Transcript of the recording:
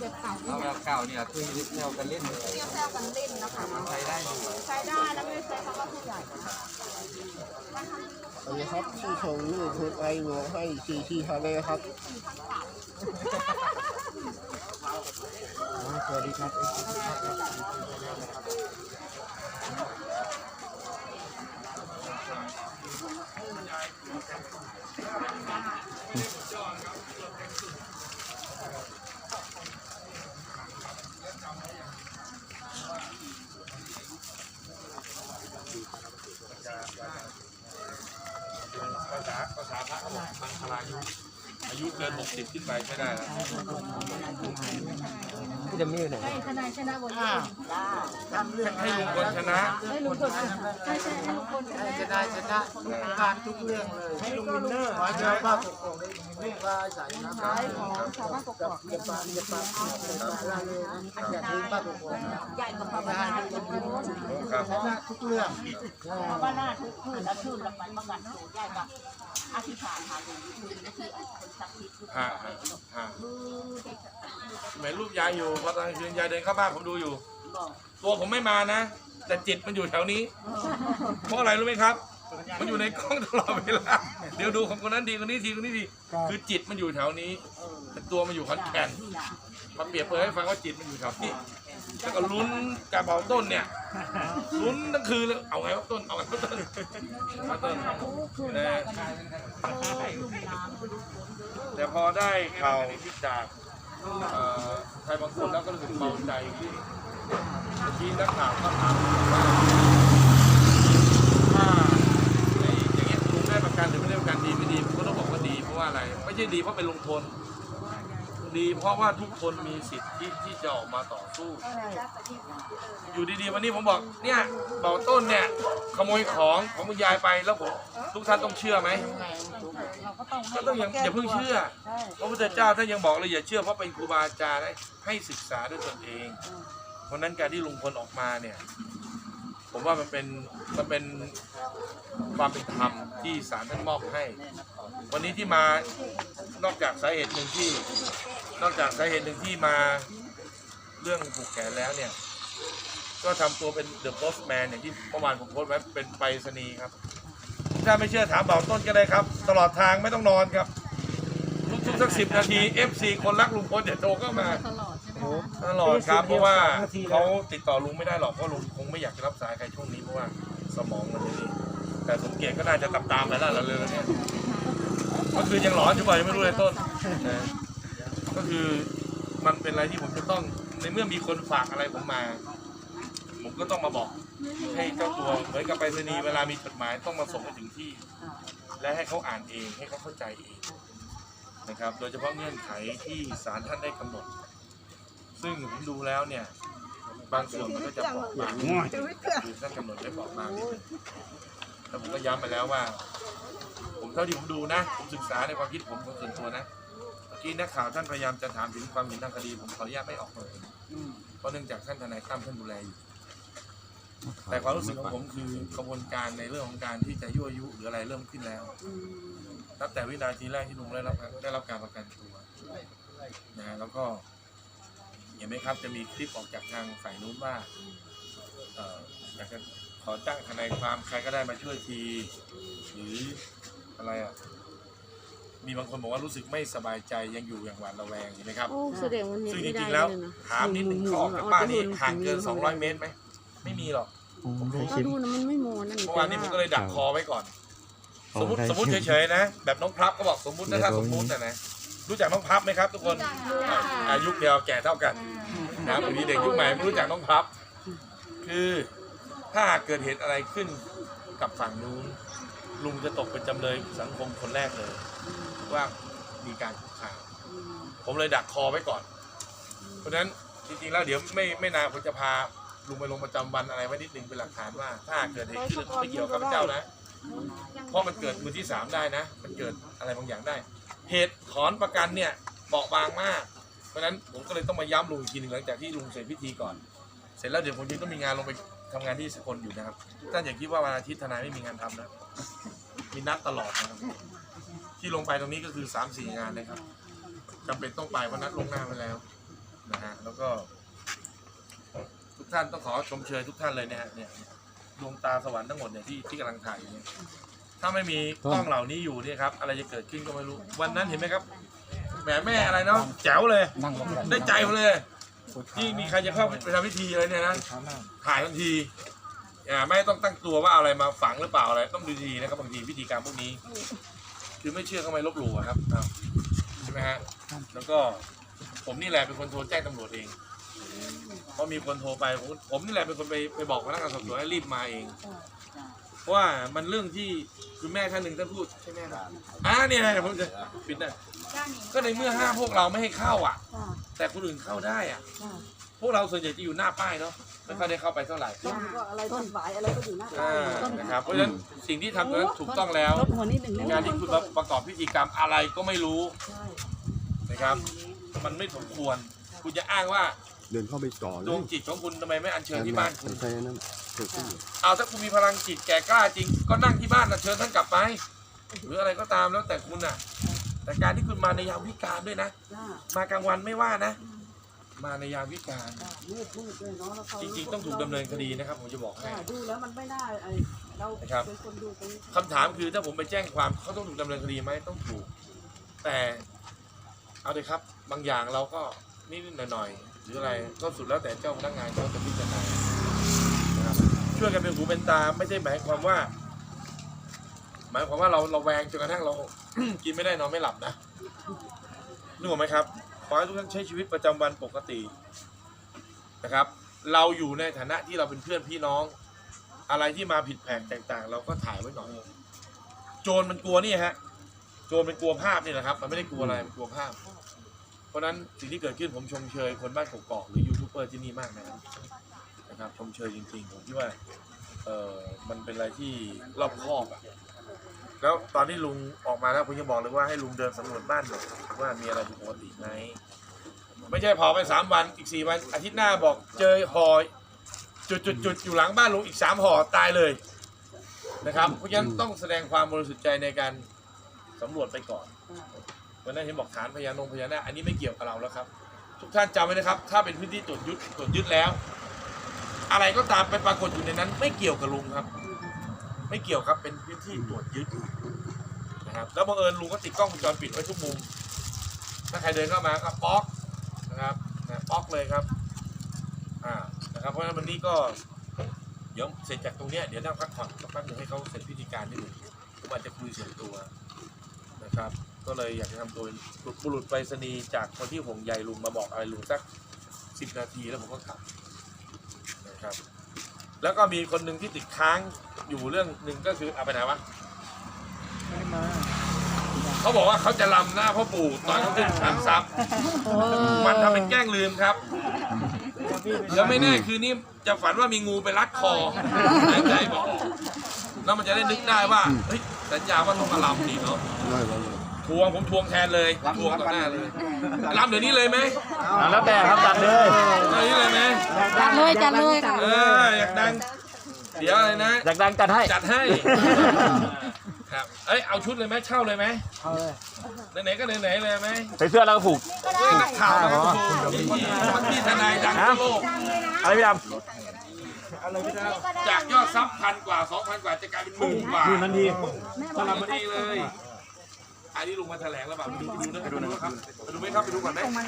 แบบเก่าเอาแบบเก่าเนี่ยคือยึดแนวกันเล่นเลยเที่ยวแซวกันเล่นนะคะใช้ได้อยู่ใช้ได้แล้วไม่ได้ใช้คำว่าผู้ใหญ่นะสวัสดีครับชื่อชงนี่ทุกไอโมให้ชีชีทะเลครับ สวัสดีครับ ภาษาภาษา พระเขาบอกมังคลายุอายุเกิน60ขึ้นไปใช้ได้แล้ว พี่จะมีอยู่ไหนให้ทนายชนะบนให้ลุงพลชนะ ให้ลุงพลใช่ใช่ให้ลุงพลชนะจะได้ชนะทุกการทุกเรื่องเลย ให้ลุงวินเนอร์ขอเชิญป้าปกครองได้ลุงวินเนอร์ว่าใส่นะครัขายของชาวบ้านกกอกอย่าปาอย่าปาอย่าปาละเลยนะอย่าทิ้งป้าปกครองนะใหญ่กว่าพระบาทครับชนะทุกเรื่องเพราะว่าหน้าทุกคืนแล้วคืนแล้วมันประกันสูงได้กับอธิษฐานหาหลวงพ่อที่คนศักดิ์สิทธิ์ทุกฮะฮะฮะเหมือนรูปยายอยู่พอตอนกลางคืนยายเดินเข้าบ้านผมดูอยู่ บอกตัวผมไม่มานะ แต่จิตมันอยู่แถวนี้ เพราะอะไรรู้ไหมครับ มันอยู่ในกล้องตลอดเวลา เดี๋ยวดูของคนนั้นดีคนนี้ทีคนนี้ทีคือจิตมันอยู่แถวนี้แต่ตัวมันอยู่ขอนแก่นที่อยากมาเปรียบเปรยให้ฟังว่าจิตมันอยู่แถวนี้แล้วก็ลุ้นกระเป๋าต้นเนี่ย ลุ้นทั้งคืนเลยเอาไงวะต้น เอาไงวะต้นเอาต้นนะแต่พอได้ข่าวจาก เอ่อใครบางคนแล้วก็รู้สึกเบาใจที่เมื่อกี้นักข่าวก็ถามว่าถ้าไอ้อย่างเงี้ยลุงได้ประกันหรือไม่ได้ประกันดีไม่ดีผมก็ต้องบอกว่าดีเพราะว่าอะไร ไม่ใช่ดีเพราะเป็นลงทุน ดีเพราะว่าทุกคนมีสิทธิ์ที่ที่จะออกมาต่อสู้ อยู่ดีๆวันนี้ผมบอกเนี่ยเบาต้นเนี่ยขโมยของของคุณยายไปแล้วผมทุกท่านต้องเชื่อไหมเราก็ต้องก็ต้องอย่าอย่าเพิ่งเชื่อพระพุทธเจ้าท่านยังบอกเลยอย่าเชื่อเพราะเป็นครูบาอาจารย์ให้ให้ศึกษาด้วยตนเอง เพราะฉะนั้นการที่ลุงพลออกมาเนี่ย ผมว่ามันเป็นมันเป็นความเป็นธรรมที่ศาลท่านมอบให้ วันนี้ที่มานอกจากสาเหตุหนึ่งที่ นอกจากสาเหตุหนึ่งที่มาเรื่องผูกแขนแล้วเนี่ย ก็ทำตัวเป็นเดอะโพสแมนอย่างที่เมื่อวานผมโพสไว้เป็นไปรษณีย์ครับ ถ้าไม่เชื่อถามเบาต้นก็ได้ครับ ตลอดทางไม่ต้องนอนครับทุกๆสักสิบนาที FC คนรักลุงพลจะโทรเข้ามา ตลอดใช่ไหลอดครับเพราะว่าเขาติดต่อลุงไม่ได้หรอกเพราะลุงคงไม่อยากจะรับสายใครช่วงนี้เพราะว่าสมองมันนี่แต่สมเกียรติก็น่าจะตามตามไปแล้วล่ะเลยเนี่ยเมื่อคืนยังหลอนอยู่บ่อยยังไม่รู้เลยต้นนะก็คือมันเป็นอะไรที่ผมจะต้องในเมื่อมีคนฝากอะไรผมมา ผมก็ต้องมาบอก ให้เจ้าตัวเหมือนกับไปรษณีย์เวลามีจดหมายต้องมาส่งไปถึงที่ และให้เขาอ่านเองให้เขาเข้าใจเองนะครับ โดยเฉพาะเงื่อนไขที่ศาลท่านได้กำหนด ซึ่งผมดูแล้วเนี่ย บางส่วนมันก็จะบอกบางคือท่านกำหนดไว้บอกบางนิดนึงแต่ผมก็ย้ำไปแล้วว่า ผมเท่าที่ผมดูนะ ผมศึกษาในความคิดผมของส่วนตัวนะเมื่อกี้นักข่าวท่านพยายามจะถามถึงความเห็นทางคดี ผมขออนุญาตไม่ออกเปิดเพราะเนื่องจากท่านทนายตั้มท่านดูแลอยู่ แต่ความรู้สึกของผมคือกระบวนการในเรื่องของการที่จะยั่วยุหรืออะไรเริ่มขึ้นแล้วนับแต่วินาทีแรกที่ลุงได้รับได้รับการประกันตัวนะฮะแล้วก็ ห็นไหมครับ จะมีคลิปออกจากทางฝ่ายนู้นว่าเอ่ออยากจะขอจ้างทนายความใครก็ได้มาช่วยที หรืออะไรอะ มีบางคนบอกว่ารู้สึกไม่สบายใจยังอยู่อย่างหวาดระแวงเห็นไหมครับ โอ้แสดงว่าเน็ตซึ่งจไม่ได้ริงๆเลแล้วยนะถามนิดหนึ่งเขาออกจากบ้านนี่ห่างเกิน 200 เมตรไหมไม่มีหรอก ผมรู้ เราดูนะมันไม่โมนั่นเมื่อวานนี้ผมก็เลยดักคอไว้ก่อน สมมติสมมติเฉยๆนะ แบบน้องพลับก็บอกสมมตินะถ้าสมมตินะนะ รู้จักน้องพลับไหมครับ ทุกคนอะอายุเดียวแก่เท่ากันนะครับบางทีเด็กยุคใหม่ไม่รู้จักน้องพลับ คือถ้าเกิดเหตุอะไรขึ้นกับฝั่งนู้นลุงจะตกเป็นจำเลยสังคมคนแรกเลย ว่ามีการคุกคามผมเลยดักคอไว้ก่อน เพราะฉะนั้นจริงๆแล้วเดี๋ยวไม่ไม่นานผมจะพาลุงไปลงประจำวันอะไรไว้นิดนึงเป็นหลักฐานว่า ถ้าเกิดเหตุขึ้นไม่เกี่ยวกับข้าพเจ้านะ เพราะมันเกิดมือที่สามได้นะ มันเกิดอะไรบางอย่างได้ เหตุถอนประกันเนี่ยเบาบางมาก เพราะฉะนั้นผมก็เลยต้องมาย้ำลุงอีกทีหนึ่งหลังจากที่ลุงเสร็จพิธีก่อน เสร็จแล้วเดี๋ยวผมยังต้องมีงานลงไปทำงานที่สกลอยู่นะครับท่านอย่าคิดว่าวันอาทิตย์ทนายไม่มีงานทำนะมีนัดตลอดนะครับ ที่ลงไปตรงนี้ก็คือสามสี่งานนะครับจำเป็นต้องไปเพราะนัดลวงหน้าไว้แล้วนะฮะแล้วก็ ทุกท่านต้องขอชมเชยทุกท่านเลยเนี่ยฮะเนี่ยดวงตาสวรรค์ทั้งหมดเนี่ยที่ที่กำลังถ่ายอยู่เนี่ย ถ้าไม่มีกล้องเหล่านี้อยู่เนี่ยครับอะไรจะเกิดขึ้นก็ไม่รู้ วันนั้นเห็นไหมครับแหมแม่อะไรเนาะแจ๋วเลย นั่งลงกันได้ใจผมเลยที่มีใครจะเข้าไปทำพิธีเลยเนี่ยนะถ่ายทันทีอ่าไม่ต้องตั้งตัวว่าเอาอะไรมาฝังหรือเปล่าอะไรต้องดูดีนะครับบางทีพิธีการพวกนี้ คือไม่เชื่อก็ไม่ลบหลู่อะครับอ้าวใช่ไหมฮะแล้วก็ผมนี่แหละเป็นคนโทรแจ้งตำรวจเองเพราะมีคนโทรไปผมผมนี่แหละเป็นคนไปไปบอกพนักงานสอบสวนให้รีบมาเองเพราะ ว่ามันเรื่องที่คุณแม่ท่านหนึ่งท่านพูดใช่ไหมครับอ่าเนี่ยนะผมจะปิดนะก็ในเมื่อห้ามพวกเราไม่ให้เข้าอะ แต่คนอื่นเข้าได้อะ พวกเราส่วนใหญ่จะอยู่หน้าป้ายเนาะไม่ค่อยได้เข้าไปเท่าไหร่ก็อะไรต้นฝายอะไรก็อยู่หน้าอ่านะครับเพราะฉะนั้นสิ่งที่ทำตรงนั้นถูกต้องแล้วรถหัวนิดหนึ่งในการที่คุณมาประกอบพิธีกรรมอะไรก็ไม่รู้นะครับ มันไม่สมควร คุณจะอ้างว่า เดินเข้าไปจ่อเลดวยงจิตของคุณทำไมไม่อัญเชิญที่บ้านคุณ ใช่นั่นเกิดขึ้นเอาถ้าคุณมีพลังจิตแก่กล้าจริง ก็นั่งที่บ้านนะเชิญท่านกลับไปหรืออะไรก็ตามแล้วแต่คุณน่ะ แต่การที่คุณมาในยามวิกาลด้วยนะมากลางวันไม่ว่านะ มาในยามวิกาลมืดมืดเลยเนาะแล้วเขาจริง ๆ ต้องถูกดำเนินคดีนะครับ ผมจะบอกให้ดูแล้วมันไม่ได้ไอเรานะครับ เป็นคนดูไปคำถามคือถ้าผมไปแจ้งความเขาต้องถูกดำเนินคดีไหมต้องถูก แต่เอาเลยครับ บางอย่างเราก็นิดๆหน่อยๆหรืออะไรก็สุดแล้วแต่เจ้าพนักงานเขาจะพิจารณานะครับช่วยกันเป็นหูเป็นตาไม่ใช่หมายความว่า หมายความว่าเราเราแวงจนกระทั่งเรา กินไม่ได้นอนไม่หลับนะนึกออกไหมครับขอให้ทุกท่านใช้ชีวิตประจำวันปกตินะครับ เราอยู่ในฐานะที่เราเป็นเพื่อนพี่น้อง อะไรที่มาผิดแผกแตกต่าง เราก็ถ่ายไว้หน่อยโจรมันกลัวนี่ฮะโจรมันกลัวภาพนี่แหละครับ มันไม่ได้กลัวอะไรมันกลัวภาพ เพราะนั้นสิ่งที่เกิดขึ้นผมชมเชยคนบ้านกกอกหรือยูทูบเบอร์ที่นี่มากนะครับนะครับชมเชยจริงๆผมคิดว่าเออมันเป็นอะไรที่รอบคอบอะแล้วตอนที่ลุงออกมาแล้วผมจะบอกเลยว่าให้ลุงเดินสำรวจบ้านหน่อยว่ามีอะไรผิดปกติไหมไม่ใช่พอไปสามวันอีกสี่วันอาทิตย์หน้าบอกเจอหอยจุดจุดจุดอยู่หลังบ้านลุงอีกสามห่อตายเลยนะครับ เพราะฉะนั้นต้องแสดงความบริสุทธิ์ใจในการสำรวจไปก่อน วันนั้นเห็นบอกฐานพญานงพญานาคอันนี้ไม่เกี่ยวกับเราแล้วครับ ทุกท่านจำไว้นะครับ ถ้าเป็นพื้นที่ตรวจยึดตรวจยึดแล้ว อะไรก็ตามไปปรากฏอยู่ในนั้น ไม่เกี่ยวกับลุงครับ ไม่เกี่ยวครับเป็นพื้นที่ตรวจยึดนะครับแล้วบังเอิญลุงก็ติดกล้องวงจรปิดไว้ทุกมุม ถ้าใครเดินเข้ามาก็ป๊อกนะครับนะป๊อกเลยครับอ่านะครับเพราะฉะนั้นวันนี้ก็เดี๋ยวเสร็จจากตรงเนี้ยเดี๋ยวนั่งพักผ่อนสักแป๊บนึงให้เขาเสร็จพิธีการนิดหนึ่งผมอาจจะคุยส่วนตัวนะครับ ก็เลยอยากจะทำตัวเป็นบุรุษไปรษณีย์จากคนที่ห่วงใยลุงมาบอกอะไรลุงสักสิบนาทีแล้วผมก็กลับนะครับ แล้วก็มีคนหนึ่งที่ติดค้างอยู่เรื่องหนึ่งก็คือเอาไปไหนวะเขาบอกว่าเขาจะลำหน้าพ่อปู่ตอนเขาขึ้นช้างซับมันทำเป็นแกล้งลืมครับแล้วไม่แน่คืนนี้จะฝันว่ามีงูไปรัดคอหายใจบอกแล้วมันจะได้นึกได้ว่าเฮ้ยสัญญาว่าต้องมาลำดีเนาะได้แล้ วเลยทวงผมทวงแทนเลยทวงต่อหน้าเลยลำเดี๋ยวนี้เลยไหมแล้วแต่ครับจัดเลยเดี๋ยวนี้เลยไหมจัดเลยจัดเลยค่ะเอออยากดัง เดี๋ยวอะไรนะอยากดังจัดให้จัดให้ครับเอ้ยเอาชุดเลยไหมเช่าเลยไหมเอาเลยไหนๆก็ไหนๆเลยไหมใส่เสื้อแล้วก็ผูกเฮ้ยนักข่าวนะโอ้โหมีคนที่ทนายดังทั่วโลกอะไรพี่ดอะไรไม่ได้จากยอดซับพันกว่าสองพันกว่าจะกลายเป็นหมื่นกว่าำนั่นดีก็รับมาดีเลย อันนี้ลุงมาแถลงแล้วเปล่าไปดูไปดูนะไปดูนะครับไปดูไหมครับไปดูก่อนไหม